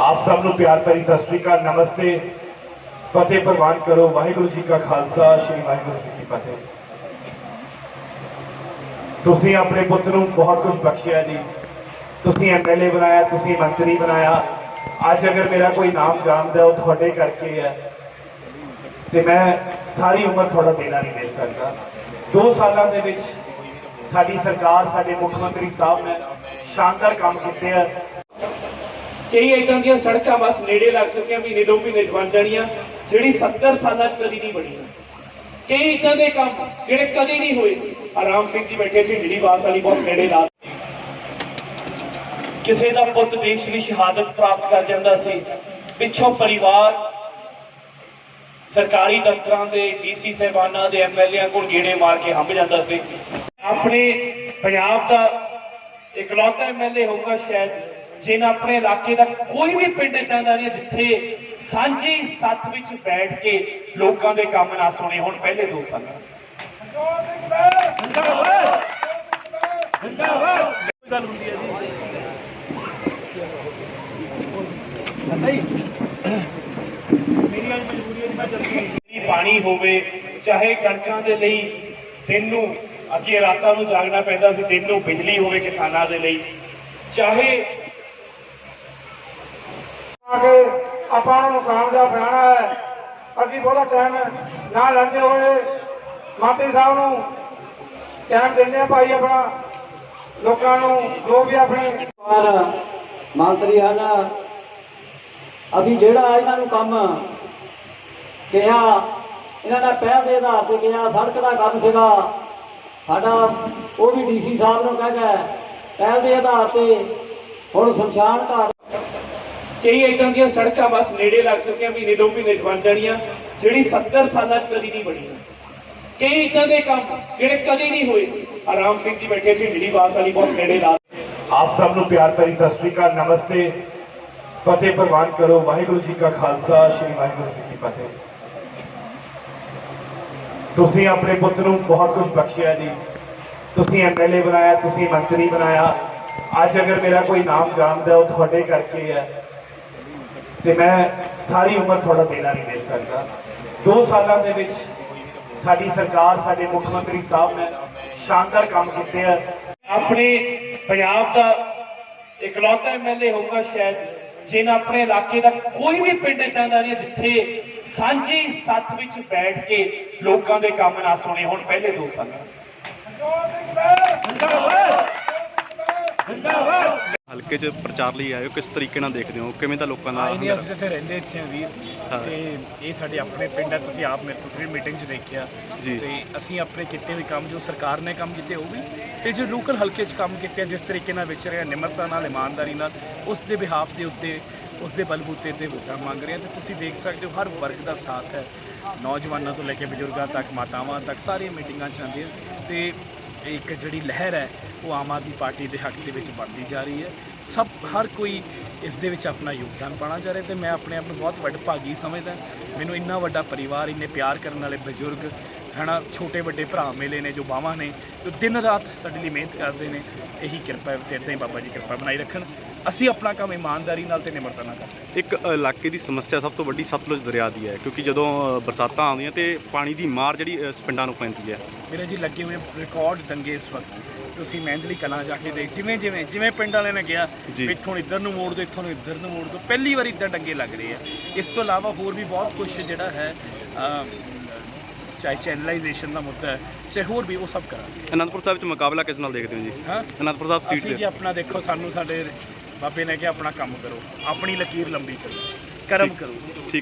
ਆਪ ਸਭ ਨੂੰ ਪਿਆਰ ਭਰੀ ਸਤਿ ਸ੍ਰੀ ਅਕਾਲ, ਨਮਸਤੇ। ਫਤਿਹ ਪ੍ਰਵਾਨ ਕਰੋ। ਵਾਹਿਗੁਰੂ ਜੀ ਕਾ ਖਾਲਸਾ, ਸ੍ਰੀ ਵਾਹਿਗੁਰੂ ਜੀ ਕੀ ਫਤਿਹ। ਤੁਸੀਂ ਆਪਣੇ ਪੁੱਤ ਨੂੰ ਬਹੁਤ ਕੁਝ ਬਖਸ਼ਿਆ ਜੀ। ਤੁਸੀਂ ਐਮਐਲਏ ਬਣਾਇਆ, ਤੁਸੀਂ ਮੰਤਰੀ ਬਣਾਇਆ। ਅੱਜ ਅਗਰ ਮੇਰਾ ਕੋਈ ਨਾਮ ਜਾਣਦਾ, ਉਹ ਤੁਹਾਡੇ ਕਰਕੇ ਹੈ। ਤੇ ਮੈਂ ਸਾਰੀ ਉਮਰ ਤੁਹਾਡਾ ਦੇਣਾ ਨਹੀਂ ਦੇ ਸਕਦਾ। 2 ਸਾਲਾਂ ਦੇ ਵਿੱਚ ਸਾਡੀ ਸਰਕਾਰ, ਸਾਡੇ ਮੁੱਖ ਮੰਤਰੀ ਸਾਹਿਬ ਨੇ ਸ਼ਾਨਦਾਰ ਕੰਮ ਕੀਤੇ ਆ। ਕਈ ਇਦਾਂ ਦੀਆਂ ਸੜਕਾਂ ਬਸ ਨੇੜੇ ਲੱਗ ਚੁੱਕੀਆਂ, ਮਹੀਨੇ ਦੋ ਮਹੀਨੇ ਬਣ ਜਾਣੀਆਂ, ਜਿਹੜੀ 70 ਸਾਲਾਂ 'ਚ ਕਦੀ ਨਹੀਂ ਬਣੀ। ਕਈ ਇਦਾਂ ਦੇ ਕੰਮ ਜਿਹੜੇ ਕਦੀ ਨਹੀਂ ਹੋਏ। ਆਰਾਮ ਸਿੰਘ ਜੀ ਬੈਠੇ ਸੀ, ਜਿਹੜੀ ਬਾਸ ਵਾਲੀ ਬਹੁਤ ਨੇੜੇ ਲਾ ਕਿਸੇ ਦਾ ਪੁੱਤ ਦੇਸ਼ ਲਈ ਸ਼ਹਾਦਤ ਪ੍ਰਾਪਤ ਕਰ ਜਾਂਦਾ ਸੀ। ਪਿੱਛੋਂ ਪਰਿਵਾਰ, ਸਰਕਾਰੀ ਦਫ਼ਤਰਾਂ ਦੇ ਡੀਸੀ ਸਹਿਬਾਨਾਂ ਦੇ ਐਮਐਲਏਆਂ ਕੋਲ ਗੇੜੇ ਮਾਰ ਕੇ ਹੰਭ ਜਾਂਦਾ ਸੀ। ਆਪਣੇ ਪੰਜਾਬ ਦਾ ਇਕਲੌਤਾ ਐਮਐਲਏ ਹੋਊਗਾ ਸ਼ਾਇਦ। ਜਿਹਨਾਂ ਆਪਣੇ ਇਲਾਕੇ ਦਾ ਕੋਈ ਵੀ ਪਿੰਡ ਏਦਾਂ ਦਾ ਨਹੀਂ ਜਿੱਥੇ ਸਾਂਝੀ ਸੱਥ ਵਿੱਚ ਬੈਠ ਕੇ ਲੋਕਾਂ ਦੇ ਕੰਮ ਨਾ ਸੁਣੇ, ਹੁਣ ਪਹਿਲੇ ਦੋ ਸਾਲਾਂ ਗੱਲ ਹੁੰਦੀ ਹੈ ਜੀ ਮੇਰੀ ਅੱਜ ਮਜਬੂਰੀ ਹੈ ਮੈਂ ਜਲਦੀ ਪਾਣੀ ਹੋਵੇ, ਚਾਹੇ ਕਣਕਾਂ ਦੇ ਲਈ ਦਿਨ ਨੂੰ ਅੱਗੇ ਰਾਤਾਂ ਨੂੰ ਜਾਗਣਾ ਪੈਂਦਾ ਸੀ ਦਿਨ ਨੂੰ ਬਿਜਲੀ ਹੋਵੇ ਕਿਸਾਨਾਂ ਦੇ ਲਈ, ਚਾਹੇ ਆ ਕੇ ਆਪਾਂ ਉਹਨਾਂ ਨੂੰ ਕਾਮਯਾਬ ਬਣਾਉਣਾ ਹੈ। ਅਸੀਂ ਬਹੁਤਾ ਟਾਈਮ ਨਾ ਲੈਂਦੇ ਹੋਏ ਮੰਤਰੀ ਸਾਹਿਬ ਨੂੰ ਟਾਈਮ ਦਿੰਦੇ ਆ ਭਾਈ ਆਪਣਾ, ਲੋਕਾਂ ਨੂੰ ਜੋ ਵੀ ਆਪਣੇ ਮੰਤਰੀ ਹਨ ਅਸੀਂ ਜਿਹੜਾ ਇਹਨਾਂ ਨੂੰ ਕੰਮ ਕਿਹਾ, ਇਹਨਾਂ ਨੇ ਪਹਿਲ ਦੇ ਆਧਾਰ ਤੇ ਕਿਹਾ, ਸੜਕ ਦਾ ਕੰਮ ਸੀਗਾ। ਸਾਡਾ ਉਹ ਵੀ ਡੀਸੀ ਸਾਹਿਬ ਨੂੰ ਕਹਿ ਗਿਆ ਪਹਿਲ ਦੇ ਆਧਾਰ ਤੇ ਹੁਣ ਸ਼ਮਸ਼ਾਨ ਘਾਟ ਕਈ ਇਦਾਂ ਦੀਆਂ ਸੜਕਾਂ ਬਸ ਨੇੜੇ ਲੱਗ ਚੁੱਕੀਆਂ ਮਹੀਨੇ ਦੋ ਮਹੀਨੇ 'ਚ ਬਣ ਜਾਣੀਆਂ ਜਿਹੜੀ 70 ਸਾਲਾਂ 'ਚ ਕਦੀ ਨਹੀਂ ਬਣੀ ਕਈ ਇਦਾਂ ਦੇ ਕੰਮ ਜਿਹੜੇ ਕਦੀ ਨਹੀਂ ਹੋਏ ਆਰਾਮ ਸਿੰਘ ਜੀ ਬੈਠੇ ਸੀ ਜਿਹੜੀ ਬਾਸ ਵਾਲੀ ਬਹੁਤ ਨੇੜੇ ਲਾ ਆਪ ਸਭ ਨੂੰ ਪਿਆਰ ਭਰੀ ਸਤਿ ਸ੍ਰੀ ਅਕਾਲ ਨਮਸਤੇ ਫਤਿਹ ਪ੍ਰਵਾਨ ਕਰੋ ਵਾਹਿਗੁਰੂ ਜੀ ਕਾ ਖਾਲਸਾ ਸ੍ਰੀ ਵਾਹਿਗੁਰੂ ਜੀ ਕੀ ਫਤਿਹ ਤੁਸੀਂ ਆਪਣੇ ਪੁੱਤ ਨੂੰ ਬਹੁਤ ਕੁਝ ਬਖਸ਼ਿਆ ਜੀ ਤੁਸੀਂ ਐਮਐਲਏ ਬਣਾਇਆ ਤੁਸੀਂ ਮੰਤਰੀ ਬਣਾਇਆ ਅੱਜ ਅਗਰ ਮੇਰਾ ਕੋਈ ਨਾਮ ਜਾਣਦਾ ਉਹ ਤੁਹਾਡੇ ਕਰਕੇ ਹੈ ਤੇ ਮੈਂ ਸਾਰੀ ਉਮਰ ਤੁਹਾਡਾ ਦੇਣਾ ਨਹੀਂ ਦੇ ਸਕਦਾ। 2 ਸਾਲਾਂ ਦੇ ਵਿੱਚ ਸਾਡੀ ਸਰਕਾਰ, ਸਾਡੇ ਮੁੱਖ ਮੰਤਰੀ ਸਾਹਿਬ ਨੇ ਸ਼ਾਨਦਾਰ ਕੰਮ ਕੀਤੇ ਆ। ਆਪਣੇ ਪੰਜਾਬ ਦਾ ਇਕਲੌਤਾ ਐਮਐਲਏ ਹੋਊਗਾ ਸ਼ਾਇਦ ਜਿਹਨਾਂ ਆਪਣੇ ਇਲਾਕੇ ਦਾ ਕੋਈ ਵੀ ਪਿੰਡ ਏਦਾਂ ਦਾ ਨਹੀਂ ਹੈ ਜਿੱਥੇ ਸਾਂਝੀ ਸੱਥ ਵਿੱਚ ਬੈਠ ਕੇ ਲੋਕਾਂ ਦੇ ਕੰਮ ਨਾ ਸੁਣੇ ਹੁਣ ਪਹਿਲੇ ਦੋ ਸਾਲਾਂ। ਹਲਕੇ 'ਚ ਪ੍ਰਚਾਰ ਲਈ ਆਏ ਹੋ ਕਿਸ ਤਰੀਕੇ ਨਾਲ ਦੇਖਦੇ ਹੋ? ਕਿਵੇਂ ਦਾ ਲੋਕਾਂ ਦਾ ਨਹੀਂ ਅਸੀਂ ਤਾਂ ਇੱਥੇ ਰਹਿੰਦੇ ਇੱਥੇ ਆ ਵੀਰ। ਹਾਂ। ਤੇ ਇਹ ਸਾਡੇ ਆਪਣੇ ਪਿੰਡ ਹੈ ਤੁਸੀਂ ਆਪ ਮੇਰੇ ਤੁਸੀਂ ਵੀ ਮੀਟਿੰਗ 'ਚ ਦੇਖਿਆ। ਜੀ। ਤੇ ਅਸੀਂ ਆਪਣੇ ਕੀਤੇ ਹੋਏ ਕੰਮ ਜੋ ਸਰਕਾਰ ਨੇ ਕੰਮ ਕੀਤੇ ਉਹ ਵੀ ਤੇ ਜੋ ਲੋਕਲ ਹਲਕੇ 'ਚ ਕੰਮ ਕੀਤੇ ਆ, ਜਿਸ ਤਰੀਕੇ ਨਾਲ ਵਿਚ ਰਿਹਾ ਨਿਮਰਤਾ ਨਾਲ ਇਮਾਨਦਾਰੀ ਨਾਲ ਉਸ ਦੇ ਬਿਹਾਫ ਦੇ ਉੱਤੇ ਉਸ ਦੇ ਬਲਬੂਤੇ ਤੇ ਵੋਟਾਂ ਮੰਗ ਰਹੇ ਆ। ਤੇ ਤੁਸੀਂ ਦੇਖ ਸਕਦੇ ਹੋ ਹਰ ਵਰਗ ਦਾ ਸਾਥ ਹੈ। ਨੌਜਵਾਨਾਂ ਤੋਂ ਲੈ ਕੇ ਬਜ਼ੁਰਗਾਂ ਤੱਕ ਮਾਤਾਵਾਂ ਤੱਕ ਸਾਰੀਆਂ ਮੀਟਿੰਗਾਂ 'ਚ ਆਉਂਦੀਆਂ ਤੇ ਇੱਕ ਜਿਹੜੀ ਲਹਿਰ ਹੈ, ਉਹ ਆਮ ਆਦਮੀ ਪਾਰਟੀ ਦੇ ਹੱਕ ਦੇ ਵਿੱਚ ਬਣਦੀ ਜਾ ਰਹੀ ਹੈ। ਸਭ, ਹਰ ਕੋਈ ਇਸ ਦੇ ਵਿੱਚ ਆਪਣਾ ਯੋਗਦਾਨ ਪਾਉਣਾ ਜਾ ਰਿਹਾ ਤੇ ਮੈਂ ਆਪਣੇ ਆਪ ਨੂੰ ਬਹੁਤ ਵੱਡ ਭਾਗੀ ਸਮਝਦਾ। ਮੈਨੂੰ ਇੰਨਾ ਵੱਡਾ ਪਰਿਵਾਰ, ਇੰਨੇ ਪਿਆਰ ਕਰਨ ਵਾਲੇ ਬਜ਼ੁਰਗ ਹਨਾ ਛੋਟੇ ਵੱਡੇ ਭਰਾ ਮਿਲੇ ਨੇ ਜੋ ਬਾਵਾਂ ਨੇ ਜੋ ਦਿਨ ਰਾਤ ਸਾਡੇ ਲਈ ਮਿਹਨਤ ਕਰਦੇ ਨੇ ਇਹੀ ਕਿਰਪਾ ਤੇ ਏਦਾਂ ਹੀ ਬਾਬਾ ਜੀ ਕਿਰਪਾ ਬਣਾਈ ਰੱਖਣ। ਅਸੀਂ ਆਪਣਾ ਕੰਮ ਇਮਾਨਦਾਰੀ ਨਾਲ ਤੇ ਨਿਮਰਤਾ ਨਾਲ ਕਰਦੇ ਇੱਕ ਇਲਾਕੇ ਦੀ ਸਮੱਸਿਆ ਸਭ ਤੋਂ ਵੱਡੀ ਸਤਲੁਜ ਦਰਿਆ ਦੀ ਹੈ ਕਿਉਂਕਿ ਜਦੋਂ ਬਰਸਾਤਾਂ ਆਉਂਦੀਆਂ ਤੇ ਪਾਣੀ ਦੀ ਮਾਰ ਜਿਹੜੀ ਅ, ਪਿੰਡਾਂ ਨੂੰ ਪੈਂਦੀ ਹੈ। ਮੇਰੇ ਜੀ ਲੱਗੇ ਹੋਏ ਰਿਕਾਰਡ ਦੰਗੇ ਇਸ ਵਕਤ। ਤੁਸੀਂ ਮਹਿੰਦਲੀ ਕਲਾਂ ਜਾ ਕੇ ਦੇਖ ਜਿਵੇਂ ਜਿਵੇਂ ਜਿਵੇਂ ਪਿੰਡ ਵਾਲਿਆਂ ਨੇ ਕਿਹਾ ਜੀ। ਵੀ ਇੱਥੋਂ ਇੱਧਰ ਨੂੰ ਮੋੜ ਦਿਓ ਇੱਥੋਂ ਨੂੰ ਇੱਧਰ ਨੂੰ ਮੋੜ ਦਿਓ ਪਹਿਲੀ ਵਾਰ ਇਦਾਂ ਡੰਗੇ ਲੱਗ ਰਹੇ ਆ। ਇਸ ਤੋਂ ਇਲਾਵਾ ਹੋਰ ਵੀ ਬਹੁਤ ਕੁਝ ਜਿਹੜਾ ਹੈ ਅਮ, ਚਾਹੇ ਚੈਨਲਾਈਜੇਸ਼ਨ ਦਾ ਮੁੱਦਾ ਹੈ ਚਾਹੇ ਹੋਰ ਵੀ ਉਹ ਸਭ ਕਰਾਂਗੇ। ਅਨੰਦਪੁਰ ਸਾਹਿਬ 'ਚ ਮੁਕਾਬਲਾ ਕਿਸ ਨਾਲ ਦੇਖਦੇ ਹੋ ਜੀ? ਹਾਂ? ਅਨੰਦਪੁਰ ਸਾਹਿਬ ਸੀਟ ਅਸੀਂ ਜੀ ਆਪਣਾ ਦੇਖੋ ਸਾਨੂੰ ਸਾਡੇ ਬਾਬੇ ਨੇ ਕਿਹਾ ਆਪਣਾ ਕੰਮ ਕਰੋ। ਆਪਣੀ ਲਕੀਰ ਲੰਬੀ ਕਰੋ। ਕਰਮ ਕਰੋ। ਠੀਕ ਹੈ।